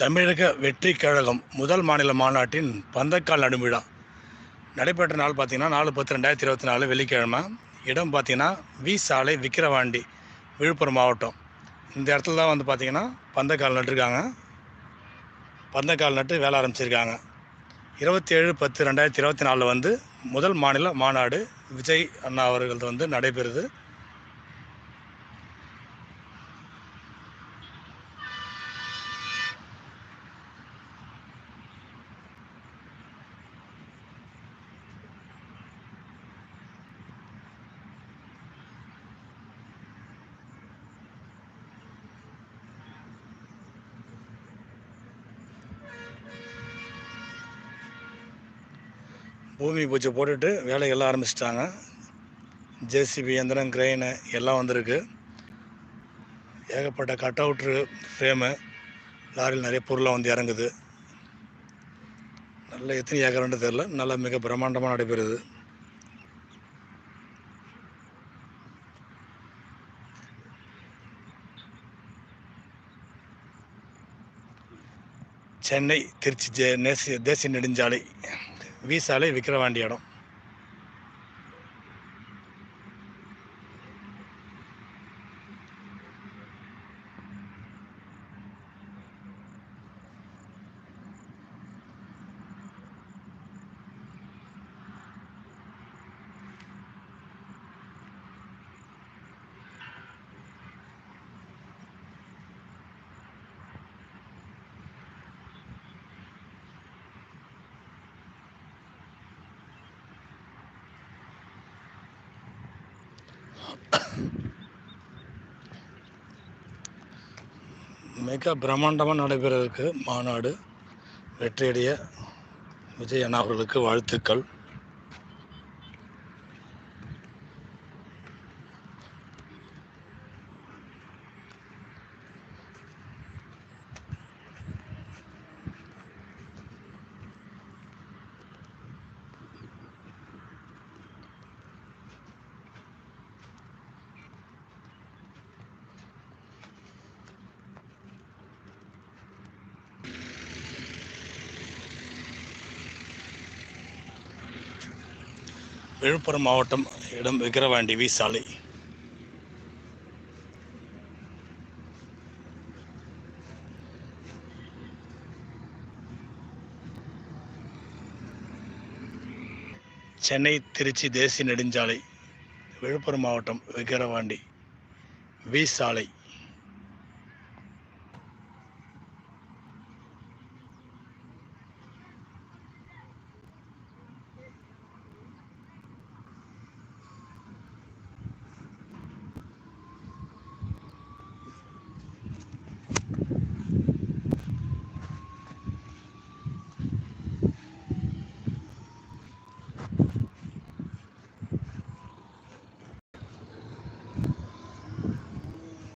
தமிழக வெற்றி கழகம் முதல் மாநில மாநாட்டின் பந்தக்கால் நடுவிழா. நடைபெற்ற நாள் பார்த்தீங்கன்னா நாலு பத்து ரெண்டாயிரத்தி இருபத்தி நாலு வெள்ளிக்கிழமை. இடம் பார்த்தீங்கன்னா வி சாலை விக்கிரவாண்டி விழுப்புரம் மாவட்டம். இந்த இடத்துல தான் வந்து பார்த்திங்கன்னா பந்தக்கால் நட்டுருக்காங்க. பந்தக்கால் நட்டு வேலை ஆரம்பிச்சிருக்காங்க. இருபத்தி ஏழு பத்து ரெண்டாயிரத்தி இருபத்தி நாலில் வந்து முதல் மாநில மாநாடு விஜய் அண்ணா அவர்களது வந்து நடைபெறுது. பூமி பூஜை போட்டுட்டு வேலையெல்லாம் ஆரம்பிச்சிட்டாங்க. ஜேசிபி எந்திரம் கிரெயின் எல்லாம் வந்திருக்கு. ஏகப்பட்ட கட் அவுட்ரு ஃப்ரேமு லாரியில் நிறைய பொருளாக வந்து இறங்குது. நல்ல எத்தனை ஏக்கர்னு தெரில நல்லா மிக பிரம்மாண்டமாக நடைபெறுது. சென்னை திருச்சி ஜே நேசிய தேசிய நெடுஞ்சாலை. விசாலை விக்கிரவாண்டி இடம். மிக பிரம்மாண்டமாக நடைபெறதுக்கு மாநாடு வெற்றியடைய விஜய் அண்ணா அவர்களுக்கு வாழ்த்துக்கள். விழுப்புரம் மாவட்டம் இடம் விக்கிரவாண்டி வி சாலை. சென்னை திருச்சி தேசிய நெடுஞ்சாலை விழுப்புரம் மாவட்டம் விக்கிரவாண்டி வி சாலை.